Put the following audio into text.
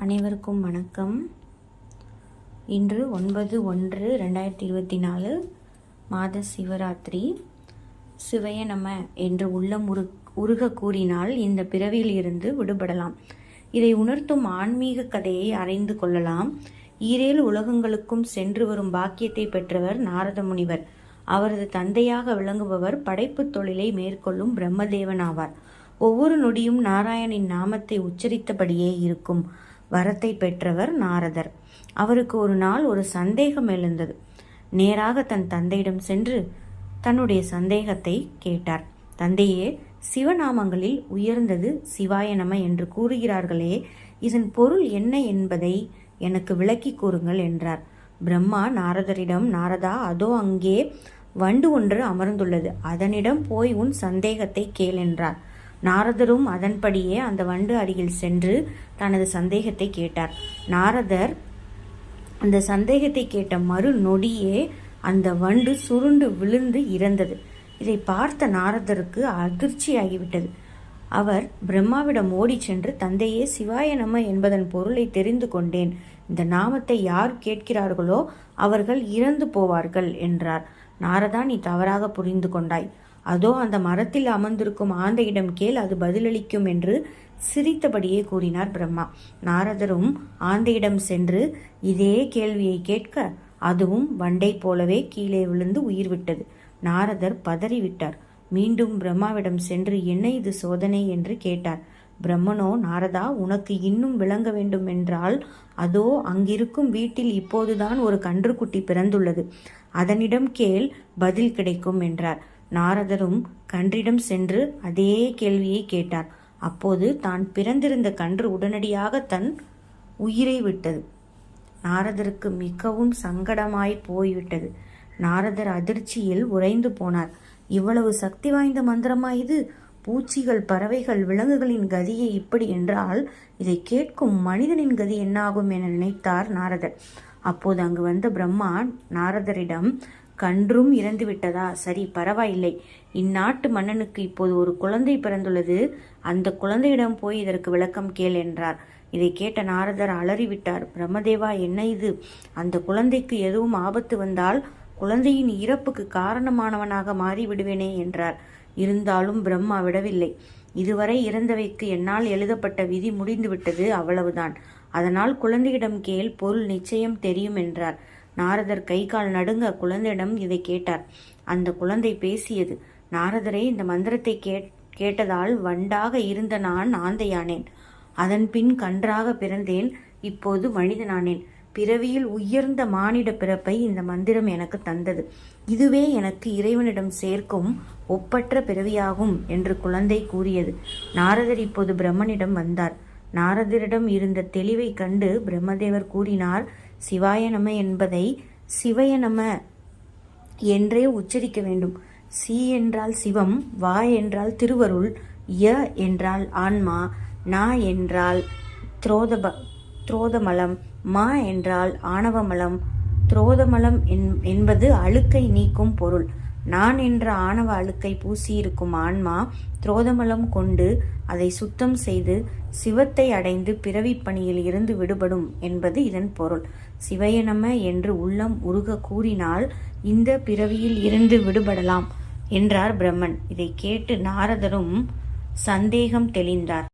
அனைவருக்கும் வணக்கம். இன்று ஒன்பது ஒன்று ரெண்டாயிரத்தி இருபத்தி நாலு மாத சிவராத்திரி. சிவைய நம என்று உள்ளம் உரு உருக கூறினால் இந்த பிறவியில் இருந்து விடுபடலாம். இதை உணர்த்தும் ஆன்மீக கதையை அறிந்து கொள்ளலாம். ஈரேழு உலகங்களுக்கும் சென்று வரும் பாக்கியத்தை பெற்றவர் நாரத முனிவர். அவரது தந்தையாக விளங்குபவர் படைப்புத் தொழிலை மேற்கொள்ளும் பிரம்மதேவன் ஆவார். ஒவ்வொரு நொடியும் நாராயணின் நாமத்தை உச்சரித்தபடியே இருக்கும். வரத்தை பெற்றவர் நாரதர். அவருக்கு ஒரு நாள் ஒரு சந்தேகம் எழுந்தது. நேராக தன் தந்தையிடம் சென்று தன்னுடைய சந்தேகத்தை கேட்டார். தந்தையே சிவநாமங்களில் உயர்ந்தது சிவாய நம என்று கூறுகிறார்களே இதன் பொருள் என்ன என்பதை எனக்கு விளக்கி கூறுங்கள் என்றார். பிரம்மா நாரதரிடம் நாரதா அதோ அங்கே வண்டு ஒன்று அமர்ந்துள்ளது. அதனிடம் போய் உன் சந்தேகத்தை கேள் என்றார். நாரதரும் அதன்படியே அந்த வண்டு அருகில் சென்று தனது சந்தேகத்தை கேட்டார். நாரதர் அந்த சந்தேகத்தை கேட்ட மறு நொடியே அந்த வண்டு சுருண்டு விழுந்து இறந்தது. இதை பார்த்த நாரதருக்கு அதிர்ச்சியாகிவிட்டது. அவர் பிரம்மாவிடம் ஓடிச் சென்று தந்தையே சிவாய நம என்பதன் பொருளை தெரிந்து கொண்டேன். இந்த நாமத்தை யார் கேட்கிறார்களோ அவர்கள் இறந்து போவார்கள் என்றார். நாரதா நீ தவறாக புரிந்து கொண்டாய். அதோ அந்த மரத்தில் அமர்ந்திருக்கும் ஆந்தையிடம் கேள் அது பதிலளிக்கும் என்று சிரித்தபடியே கூறினார் பிரம்மா. நாரதரும் ஆந்தையிடம் சென்று இதே கேள்வியை கேட்க அதுவும் வண்டை போலவே கீழே விழுந்து உயிர் விட்டது. நாரதர் பதறிவிட்டார். மீண்டும் பிரம்மாவிடம் சென்று என்ன இது சோதனை என்று கேட்டார். பிரம்மனோ நாரதா உனக்கு இன்னும் விளங்க வேண்டும் என்றால் அதோ அங்கிருக்கும் வீட்டில் இப்போதுதான் ஒரு கன்றுக்குட்டி பிறந்துள்ளது. அதனிடம் கேள் பதில் கிடைக்கும் என்றார். நாரதரும் கன்றிடம் சென்று அதே கேள்வியை கேட்டார். அப்போது தான் பிறந்திருந்த கன்று உடனடியாக தன் உயிரை விட்டது. நாரதருக்கு மிகவும் சங்கடமாய் போய்விட்டது. நாரதர் அதிர்ச்சியில் உறைந்து போனார். இவ்வளவு சக்தி வாய்ந்த மந்திரமா இது? பூச்சிகள் பறவைகள் விலங்குகளின் கதியை இப்படி என்றால் இதை கேட்கும் மனிதனின் கதி என்னாகும் என நினைத்தார் நாரதர். அப்போது அங்கு வந்த பிரம்மா நாரதரிடம் கன்றும் இறந்து விட்டதா? சரி பரவாயில்லை. இந்நாட்டு மன்னனுக்கு இப்போது ஒரு குழந்தை பிறந்துள்ளது. அந்த குழந்தையிடம் போய் இதற்கு விளக்கம் கேள் என்றார். இதை கேட்ட நாரதர் அலறிவிட்டார். பிரம்மதேவா என்ன இது? அந்த குழந்தைக்கு எதுவும் ஆபத்து வந்தால் குழந்தையின் இறப்புக்கு காரணமானவனாக மாறி விடுவேனே என்றார். இருந்தாலும் பிரம்மா விடவில்லை. இதுவரை இறந்தவைக்கு என்னால் எழுதப்பட்ட விதி முடிந்துவிட்டது அவ்வளவுதான். அதனால் குழந்தையிடம் கேள் பொருள் நிச்சயம் தெரியும் என்றார். நாரதர் கை கால் நடுங்க குழந்தையிடம் இதை கேட்டார். அந்த குழந்தை பேசியது நாரதரே இந்த மந்திரத்தை கேட் கேட்டதால் வண்டாக இருந்த நான் ஆந்தையானேன். அதன் பின் கன்றாக பிறந்தேன் இப்போது மனிதனானேன். பிறவியில் உயர்ந்த மானிட பிறப்பை இந்த மந்திரம் எனக்கு தந்தது. இதுவே எனக்கு இறைவனிடம் சேர்க்கும் ஒப்பற்ற பிறவியாகும் என்று குழந்தை கூறியது. நாரதர் இப்போது பிரம்மனிடம் வந்தார். நாரதரிடம் இருந்த தெளிவை கண்டு பிரம்மதேவர் கூறினார் சிவாய நம என்பதை சிவய நம என்றே உச்சரிக்க வேண்டும். சி என்றால் சிவம் வா என்றால் திருவருள் ய என்றால் ஆன்மா நா என்றால் துரோதப துரோதமலம் மா என்றால் ஆணவமலம் துரோதமலம் என்பது அழுக்கை நீக்கும் பொருள். நான் என்ற ஆணவ அழுக்கை பூசியிருக்கும் ஆன்மா துரோதமலம் கொண்டு அதை சுத்தம் செய்து சிவத்தை அடைந்து பிறவி பணியில் இருந்து விடுபடும் என்பது இதன் பொருள். சிவயனம என்று உள்ளம் உருக கூறினால் இந்த பிறவியில் இருந்து விடுபடலாம் என்றார் பிரம்மன். இதை கேட்டு நாரதரும் சந்தேகம் தெளிந்தார்.